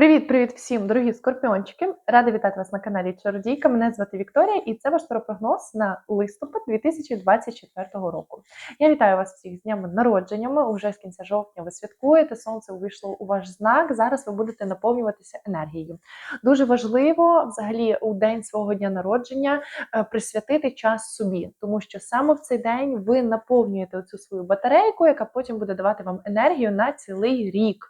Привіт-привіт всім, дорогі скорпіончики! Рада вітати вас на каналі Чародійка. Мене звати Вікторія, і це ваш таропрогноз на листопад 2024 року. Я вітаю вас всіх з днями народженнями. Уже з кінця жовтня ви святкуєте. Сонце увійшло у ваш знак. Зараз ви будете наповнюватися енергією. Дуже важливо взагалі у день свого дня народження е, присвятити час собі, тому що саме в цей день ви наповнюєте цю свою батарейку, яка потім буде давати вам енергію на цілий рік.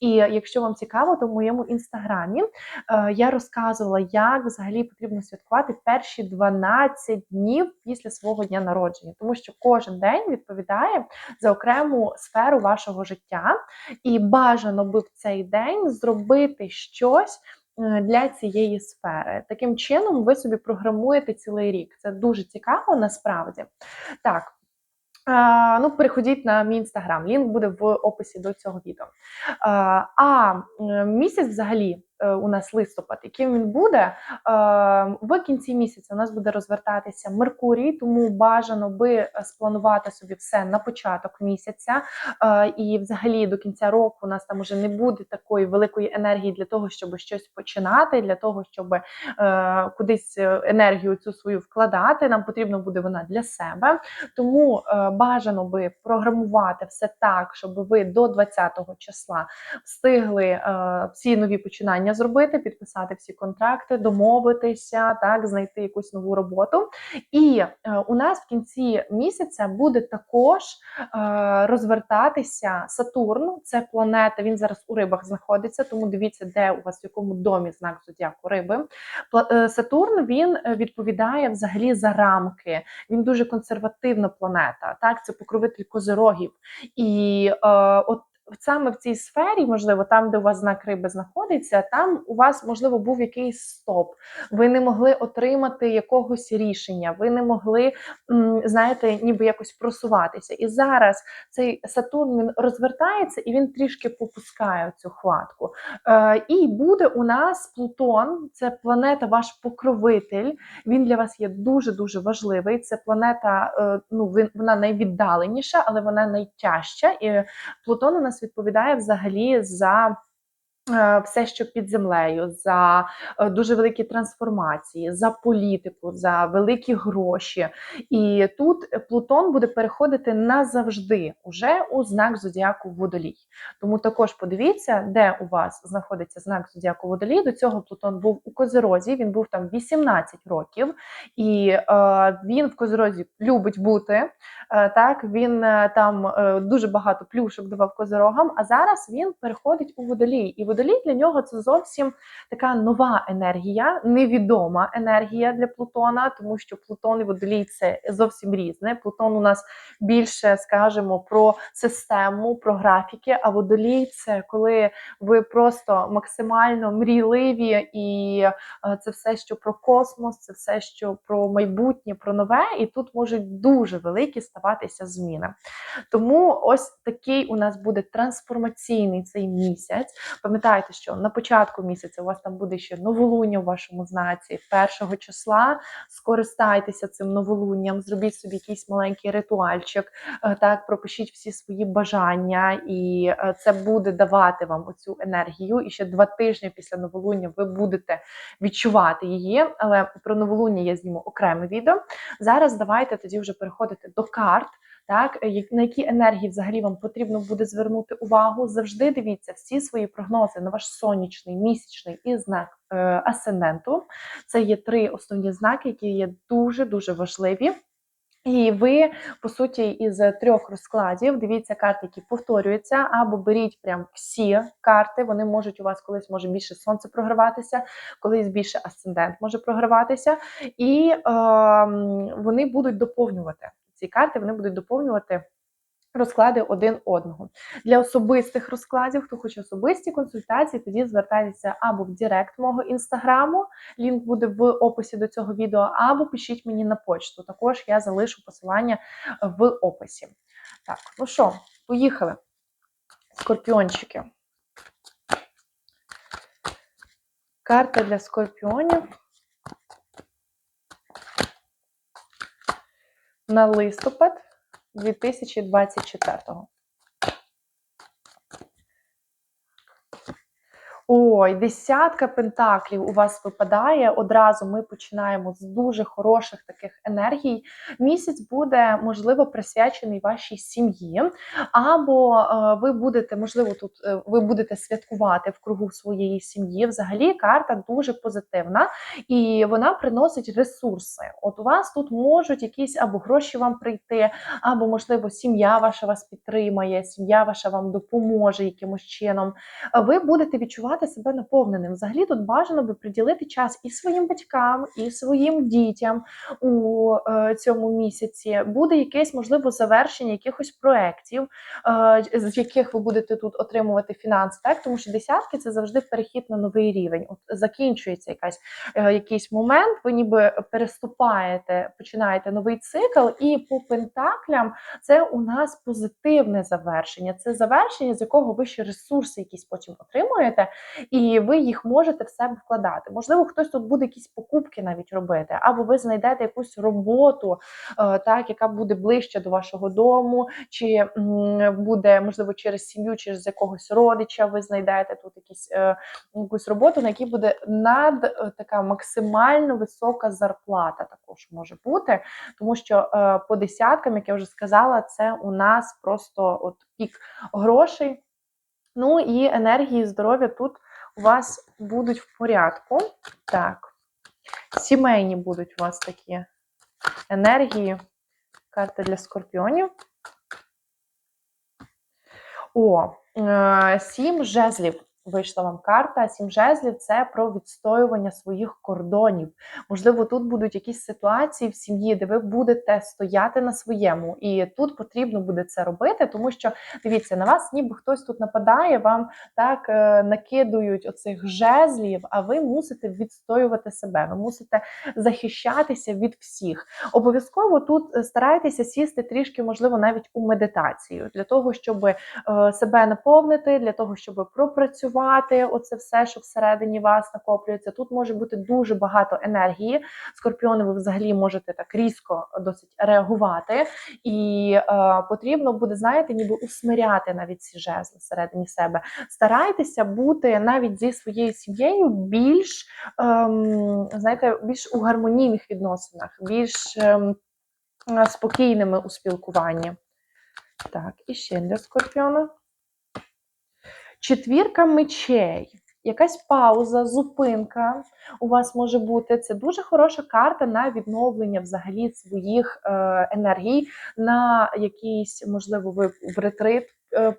І якщо вам цікаво, то в моєму інстаграмі е, я розказувала, як взагалі потрібно святкувати перші 12 днів після свого дня народження, тому що кожен день відповідає за окрему сферу вашого життя, і бажано би в цей день зробити щось. е, Для цієї сфери таким чином ви собі програмуєте цілий рік. Це дуже цікаво насправді. Так, ну переходіть на мій інстаграм. Лінк буде в описі до цього відео. А, місяць взагалі у нас листопад, яким він буде е, в кінці місяця. У нас буде розвертатися Меркурій, тому бажано би спланувати собі все на початок місяця. Е, І, взагалі, до кінця року у нас там уже не буде такої великої енергії для того, щоб щось починати, для того, щоб е, кудись енергію цю свою вкладати. Нам потрібно буде вона для себе. Тому е, бажано би програмувати все так, щоб ви до 20-го числа встигли е, всі нові починання зробити, підписати всі контракти, домовитися, так знайти якусь нову роботу. І е, у нас в кінці місяця буде також е, розвертатися Сатурн. Це планета. Він зараз у рибах знаходиться, тому дивіться, де у вас в якому домі знак зодіаку риби. Е, Сатурн він відповідає взагалі за рамки. Він дуже консервативна планета. Так, це покровитель козирогів. І е, от саме в цій сфері, можливо, там, де у вас знак риби знаходиться, там у вас можливо був якийсь стоп. Ви не могли отримати якогось рішення, ви не могли, знаєте, ніби якось просуватися. І зараз цей Сатурн він розвертається і він трішки попускає цю хватку. Е, і буде у нас Плутон, це планета, ваш покровитель. Він для вас є дуже дуже важливий. Це планета, е, ну вона найвіддаленіша, але вона найтяжча. І Плутон у нас відповідає взагалі за. Е, Все, що під землею, за е, дуже великі трансформації, за політику, за великі гроші. І тут Плутон буде переходити назавжди уже у знак зодіаку Водолій. Тому також подивіться, де у вас знаходиться знак зодіаку Водолій. До цього Плутон був у Козирозі, він був там 18 років, і е, він в Козирозі любить бути. Е, так, він е, там е, дуже багато плюшок давав козирогам, а зараз він переходить у водолій. І водолій для нього це зовсім така нова енергія, невідома енергія для Плутона, тому що Плутон і водолій це зовсім різне. Плутон у нас більше скажемо про систему, про графіки. А водолій це коли ви просто максимально мрійливі, і е, це все, що про космос, це все, що про майбутнє, про нове, і тут можуть дуже великі ставатися зміни. Тому ось такий у нас буде трансформаційний цей місяць. Пам'ятайте, що на початку місяця у вас там буде ще новолуння у вашому знаці, першого числа. Скористайтеся цим новолунням, зробіть собі якийсь маленький ритуальчик, е, так пропишіть всі свої бажання, і е, це буде давати вам оцю енергію. І ще два тижні після новолуння ви будете відчувати її. Але про новолуння я зніму окреме відео. Зараз давайте тоді вже переходити до карт. Так, е, на які енергії взагалі вам потрібно буде звернути увагу? Завжди дивіться всі свої прогнози на ваш сонячний, місячний і знак е, асценденту. Це є три основні знаки, які є дуже дуже важливі. І ви, по суті, із трьох розкладів дивіться карти, які повторюються, або беріть прям всі карти. Вони можуть у вас колись може більше сонце програватися, колись більше асцендент може програватися, і ем, вони будуть доповнювати ці карти, вони будуть доповнювати. Розклади один одного для особистих розкладів. Хто хоче особисті консультації, тоді звертайтеся або в Директ мого інстаграму. Лінк буде в описі до цього відео, або пишіть мені на почту. Також я залишу посилання в описі. Так, ну що, поїхали. Скорпіончики. Карта для скорпіонів. На листопад 2024-го. Ой, десятка пентаклів у вас випадає. Одразу ми починаємо з дуже хороших таких енергій. Місяць буде, можливо, присвячений вашій сім'ї, або е, ви будете, можливо, тут е, ви будете святкувати в кругу своєї сім'ї. Взагалі, карта дуже позитивна і вона приносить ресурси. От у вас тут можуть якісь або гроші вам прийти, або, можливо, сім'я ваша вас підтримає, сім'я ваша вам допоможе якимось чином. Ви будете відчувати себе наповненим. Взагалі тут бажано би приділити час і своїм батькам, і своїм дітям у е, цьому місяці. Буде якесь можливо завершення якихось проєктів, е, з яких ви будете тут отримувати фінанси. Так, тому що десятки це завжди перехід на новий рівень. От закінчується якась е, якийсь момент. Ви ніби переступаєте, починаєте новий цикл, і по пентаклям це у нас позитивне завершення. Це завершення, з якого ви ще ресурси якісь потім отримуєте, і ви їх можете в себе вкладати. Можливо, хтось тут буде якісь покупки навіть робити, або ви знайдете якусь роботу, е, так яка буде ближче до вашого дому, чи буде можливо через сім'ю, через якогось родича. Ви знайдете тут якісь е, якусь роботу, на якій буде над е, така максимально висока зарплата. Також може бути, тому що по десяткам, як я вже сказала, це у нас просто от пік грошей. Ну і енергії, здоров'я тут у вас будуть в порядку. Так, сімейні будуть у вас такі енергії. Карта для скорпіонів. О, е, сім жезлів. Вийшла вам карта. Сім жезлів це про відстоювання своїх кордонів. Можливо, тут будуть якісь ситуації в сім'ї, де ви будете стояти на своєму, і тут потрібно буде це робити, тому що дивіться, на вас, ніби хтось тут нападає, вам так е, накидують оцих жезлів, а ви мусите відстоювати себе. Ви мусите захищатися від всіх. Обов'язково тут е, старайтеся сісти трішки, можливо, навіть у медитацію для того, щоб е, себе наповнити, для того, щоб пропрацювати оце все, що всередині вас накоплюється. Тут може бути дуже багато енергії. Скорпіони, ви взагалі можете так різко досить реагувати, і е, потрібно буде, знаєте, ніби усмиряти навіть ці жезли всередині себе. Старайтеся бути навіть зі своєю сім'єю більш, ем, знаєте, більш у гармонійних відносинах, більш ем, спокійними у спілкуванні. Так, і ще для скорпіона. Четвірка мечей. Якась пауза, зупинка у вас може бути. Це дуже хороша карта на відновлення взагалі своїх е, енергій, на якийсь, можливо, ви в ретрит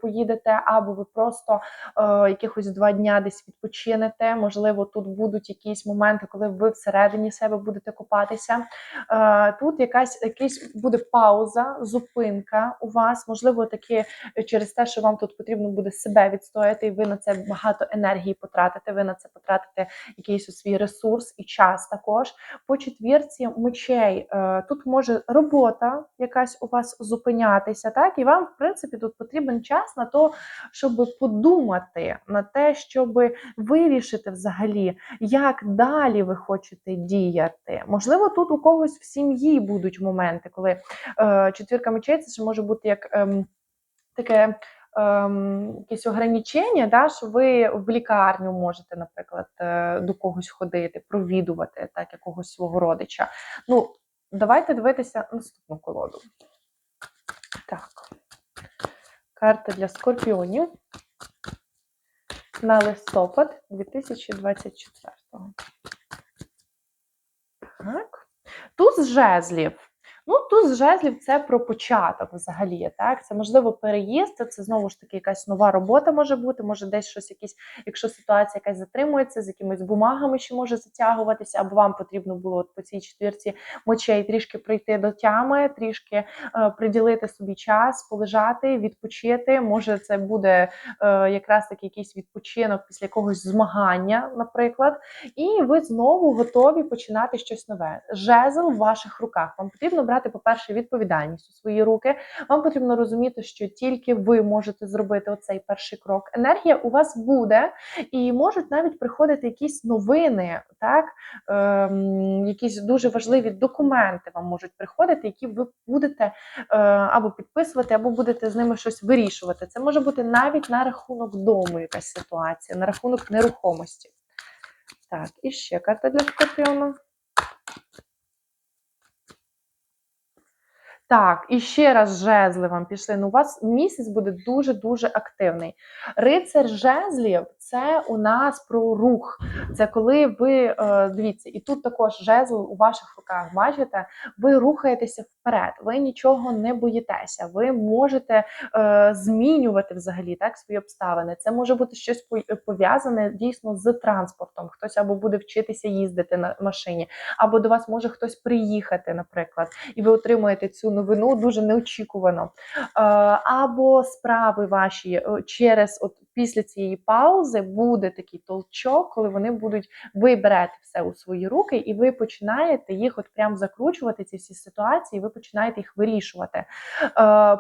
поїдете, або ви просто е, якихось два дня десь відпочинете. Можливо, тут будуть якісь моменти, коли ви всередині себе будете купатися. Е, тут якась якась буде пауза, зупинка у вас, можливо, такі через те, що вам тут потрібно буде себе відстояти, і ви на це багато енергії потратите. Ви на це потратите якийсь у свій ресурс і час також. По четвірці мечей е, тут може робота якась у вас зупинятися, так і вам, в принципі, тут потрібен час на то, щоб подумати на те, щоб вирішити взагалі, як далі ви хочете діяти. Можливо, тут у когось в сім'ї будуть моменти, коли е, четвірка мечей це ще може бути як ем, таке. Ем, якісь ограничення, да, що ви в лікарню можете, наприклад, е, до когось ходити, провідувати так, якогось свого родича. Ну, давайте дивитися наступну колоду. Так. Карта для скорпіонів на листопад 2024. Так. Туз жезлів. Ну, туз жезлів це про початок взагалі. Так, це можливо переїзд, це знову ж таки якась нова робота може бути. Може, десь щось якісь, якщо ситуація якась затримується, з якимись бумагами, що може затягуватися, або вам потрібно було от по цій четвірці мочей трішки прийти до тями, трішки е, приділити собі час, полежати, відпочити. Може, це буде е, якраз таки якийсь відпочинок після якогось змагання, наприклад, і ви знову готові починати щось нове. Жезл в ваших руках. Вам потрібно брати брати, по-перше, відповідальність у свої руки. Вам потрібно розуміти, що тільки ви можете зробити оцей перший крок. Енергія у вас буде, і можуть навіть приходити якісь новини, так ем, якісь дуже важливі документи вам можуть приходити, які ви будете е, або підписувати, або будете з ними щось вирішувати. Це може бути навіть на рахунок дому якась ситуація, на рахунок нерухомості. Так, і ще карта для скорпіону. Так, і ще раз жезли вам пішли. Ну, у вас місяць буде дуже-дуже активний. Рицар жезлів це у нас про рух. Це коли ви е, дивіться, і тут також жезл у ваших руках, бачите, ви рухаєтеся вперед, ви нічого не боїтеся, ви можете е, змінювати взагалі так свої обставини. Це може бути щось пов'язане дійсно з транспортом. Хтось або буде вчитися їздити на машині, або до вас може хтось приїхати, наприклад, і ви отримуєте цю новину дуже неочікувано. Е, або справи ваші через от після цієї паузи буде такий толчок, коли вони будуть ви берете все у свої руки, і ви починаєте їх от прям закручувати, ці всі ситуації, ви починаєте їх вирішувати. Е,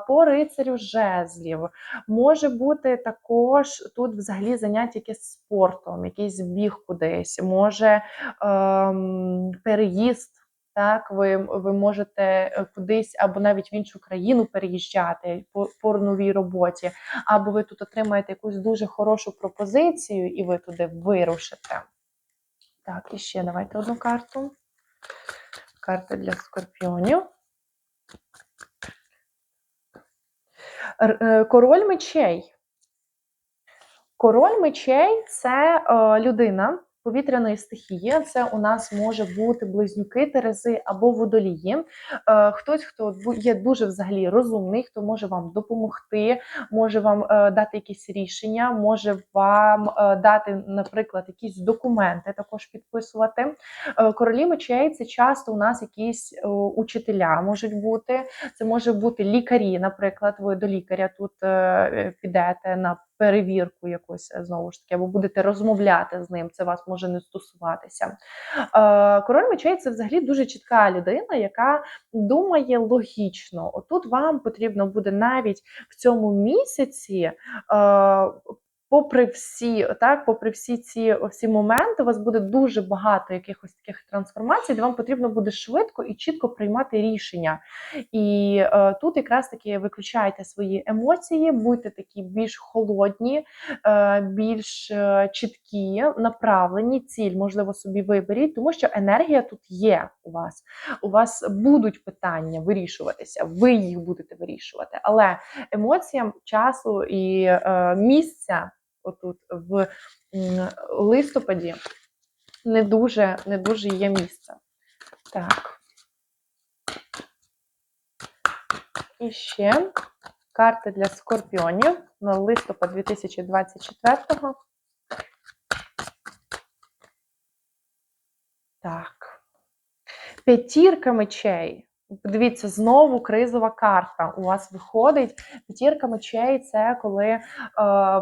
по рицарю жезлів може бути також тут взагалі заняття якесь спортом, якийсь біг кудись, може ем, переїзд. Так, ви ви можете е, кудись або навіть в іншу країну переїжджати по, новій роботі, або ви тут отримаєте якусь дуже хорошу пропозицію, і ви туди вирушите. Так, і ще давайте одну карту. Карта для скорпіонів. Е, король мечей. Король мечей це е, людина повітряної стихії. Це у нас може бути близнюки, терези або водолії. Е, хтось, хто є дуже взагалі розумний, хто може вам допомогти, може вам е, дати якісь рішення, може вам е, дати, наприклад, якісь документи, також підписувати. Королі мечей це часто у нас якісь учителя можуть бути. Це може бути лікарі, наприклад, ви до лікаря тут підете на перевірку якусь е, знову ж таки, або будете розмовляти з ним, це вас може не стосуватися. Е, король мечей це взагалі дуже чітка людина, яка думає логічно. Отут вам потрібно буде навіть в цьому місяці е, попри всі, так, попри всі ці всі моменти, у вас буде дуже багато якихось таких трансформацій, де вам потрібно буде швидко і чітко приймати рішення. І е, тут якраз таки виключайте свої емоції, будьте такі більш холодні, е, більш е, чіткі, направлені, ціль, можливо, собі виберіть, тому що енергія тут є у вас. У вас будуть питання вирішуватися, ви їх будете вирішувати. Але емоціям часу і е, місця отут в листопаді не дуже, не дуже є місце. Так. І ще карти для скорпіонів на листопад 2024-го. Так. П'ятірка мечей. Подивіться, знову кризова карта у вас виходить. П'ятірка мечей це коли е,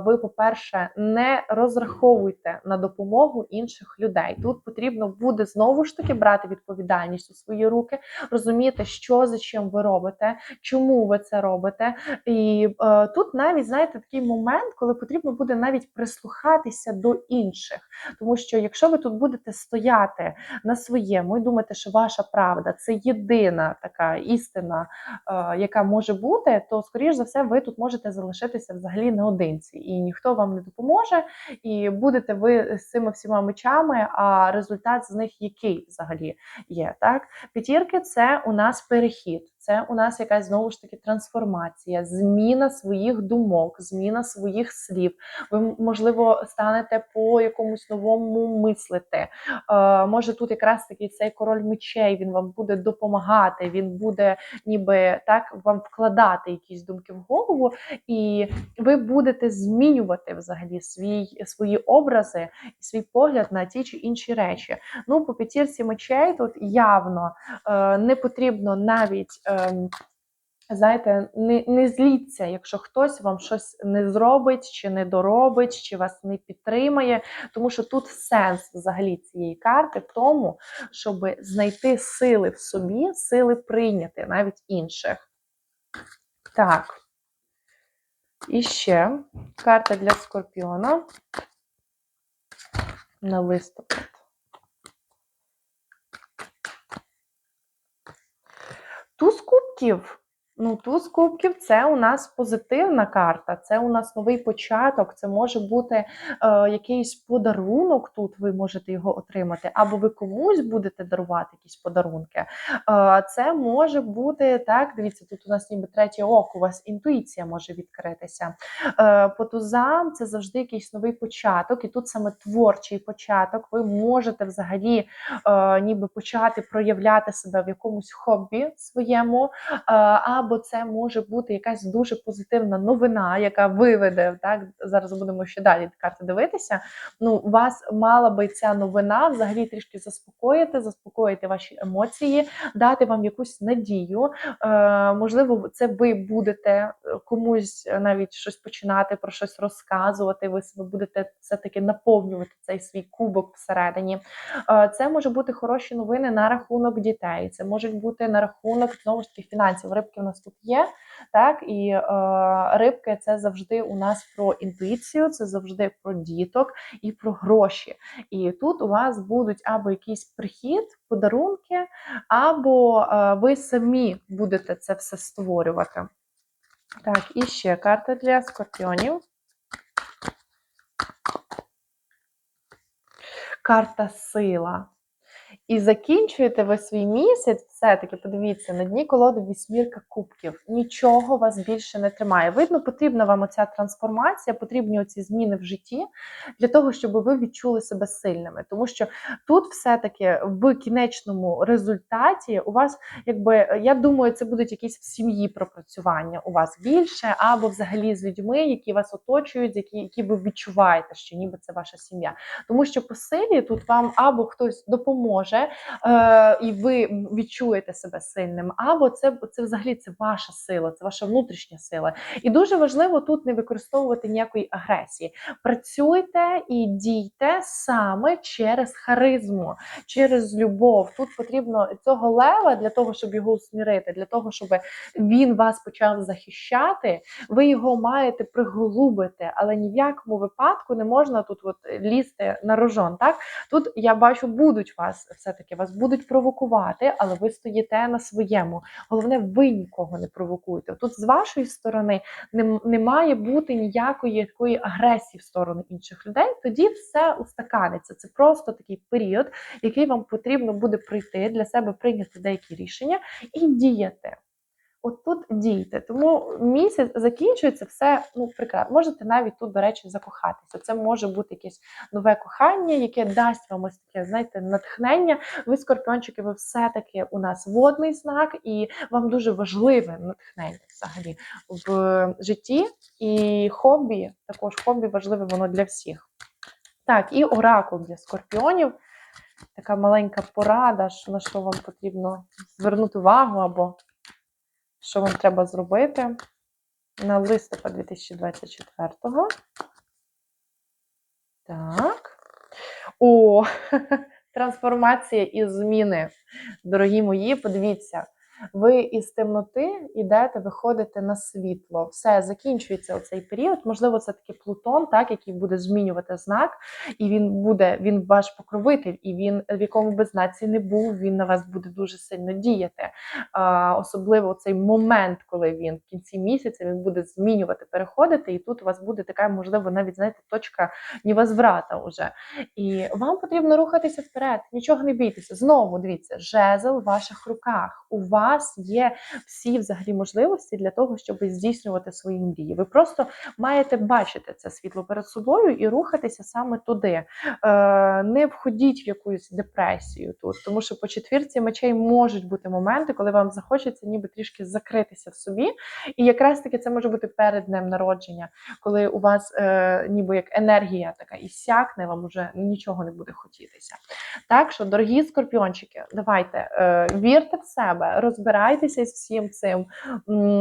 ви, по-перше, не розраховуєте на допомогу інших людей. Тут потрібно буде знову ж таки брати відповідальність у свої руки, розуміти, що за чим ви робите, чому ви це робите. І е, тут навіть знаєте такий момент, коли потрібно буде навіть прислухатися до інших. Тому що якщо ви тут будете стояти на своєму і думаєте, що ваша правда це єдина така істина, е, яка може бути, то скоріш за все ви тут можете залишитися взагалі наодинці, і ніхто вам не допоможе, і будете ви з цими всіма мечами. А результат з них який взагалі є. Так, п'ятірки це у нас перехід. Це у нас якась знову ж таки трансформація, зміна своїх думок, зміна своїх слів. Ви, можливо, станете по якомусь новому мислити. Е, Може, тут якраз таки цей король мечей він вам буде допомагати, він буде ніби так вам вкладати якісь думки в голову, і ви будете змінювати взагалі свій, свої образи і свій погляд на ті чи інші речі. Ну, по п'ятірці мечей тут явно е, не потрібно навіть. Ем, Знаєте, не, не зліться, якщо хтось вам щось не зробить, чи не доробить, чи вас не підтримає. Тому що тут сенс взагалі цієї карти в тому, щоб знайти сили в собі, сили прийняти навіть інших. Так. І ще карта для скорпіона на листопад. Кубків. Ну, туз кубків це у нас позитивна карта, це у нас новий початок, це може бути е, якийсь подарунок. Тут ви можете його отримати, або ви комусь будете дарувати якісь подарунки. Е, це може бути так. Дивіться, тут у нас ніби третє око, у вас інтуїція може відкритися. Е, по тузам це завжди якийсь новий початок, і тут саме творчий початок. Ви можете взагалі е, ніби почати проявляти себе в якомусь хобі своєму. Е, або це може бути якась дуже позитивна новина, яка виведе так. Зараз будемо ще далі карти дивитися. Ну, вас мала би ця новина взагалі трішки заспокоїти, заспокоїти ваші емоції, дати вам якусь надію. Е, Можливо, це ви будете комусь навіть щось починати про щось розказувати. Ви себе будете все таки наповнювати цей свій кубок всередині. Е, Це може бути хороші новини на рахунок дітей. Це можуть бути на рахунок знову ж таки фінансів. Рибки у нас тут є. Так, і е, рибки це завжди у нас про інтуїцію, це завжди про діток і про гроші. І тут у вас будуть або якийсь прихід, подарунки, або е, ви самі будете це все створювати. Так, і ще карта для скорпіонів. Карта сила. І закінчуєте ви свій місяць, все-таки подивіться, на дні колоди вісьмірка кубків. Нічого вас більше не тримає. Видно, потрібна вам оця трансформація, потрібні оці зміни в житті для того, щоб ви відчули себе сильними. Тому що тут все-таки в кінечному результаті у вас, якби я думаю, це будуть якісь в сім'ї пропрацювання у вас більше, або взагалі з людьми, які вас оточують, які, які ви відчуваєте, що ніби це ваша сім'я. Тому що по силі тут вам або хтось допоможе, е, і ви відчуєте себе сильним, або це це взагалі це ваша сила, це ваша внутрішня сила. І дуже важливо тут не використовувати ніякої агресії. Працюйте і дійте саме через харизму, через любов. Тут потрібно цього лева для того, щоб його усмірити, для того, щоб він вас почав захищати. Ви його маєте приголубити, але ні в якому випадку не можна тут от лізти на рожон. Так тут я бачу, будуть вас все-таки вас будуть провокувати, але ви стоїте на своєму. Головне, ви нікого не провокуєте. Тут з вашої сторони не, не має бути ніякої такої агресії в сторону інших людей. Тоді все устаканиться. Це просто такий період, який вам потрібно буде пройти для себе прийняти деякі рішення і діяти. От тут дійте. Тому місяць закінчується все ну прекрасно. Можете навіть тут, до речі, закохатися. Це може бути якесь нове кохання, яке дасть вам ось таке, знаєте, натхнення. Ви, скорпіончики, ви все-таки у нас водний знак, і вам дуже важливе натхнення взагалі в житті. І хобі, також хобі важливе воно для всіх. Так, і оракул для скорпіонів. Така маленька порада, на що вам потрібно звернути увагу або що вам треба зробити на листопад 2024-го. Так. О, трансформація і зміни. Дорогі мої, подивіться. Ви із темноти йдете, виходите на світло. Все закінчується оцей період. Можливо, це такий Плутон, так який буде змінювати знак, і він буде він ваш покровитель, і він в якому би знаці не був, він на вас буде дуже сильно діяти. А, Особливо цей момент, коли він в кінці місяця він буде змінювати, переходити, і тут у вас буде така, можливо, навіть знаєте, точка невозврата уже. І вам потрібно рухатися вперед, нічого не бійтеся. Знову дивіться, жезл в ваших руках. У вас вас є всі взагалі можливості для того, щоб здійснювати свої мрії. Ви просто маєте бачити це світло перед собою і рухатися саме туди. Е, Не входіть в якусь депресію тут, тому що по четвірці мечей можуть бути моменти, коли вам захочеться ніби трішки закритися в собі. І якраз таки це може бути перед днем народження, коли у вас е, ніби як енергія така ісякне, вам уже нічого не буде хотітися. Так що, дорогі скорпіончики, давайте е, вірте в себе, розвивайте розбирайтеся з всім цим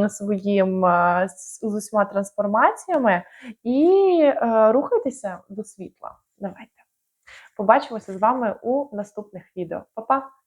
своїм з, усіма трансформаціями і е, рухайтеся до світла. Давайте. Побачимося з вами у наступних відео. Па-па!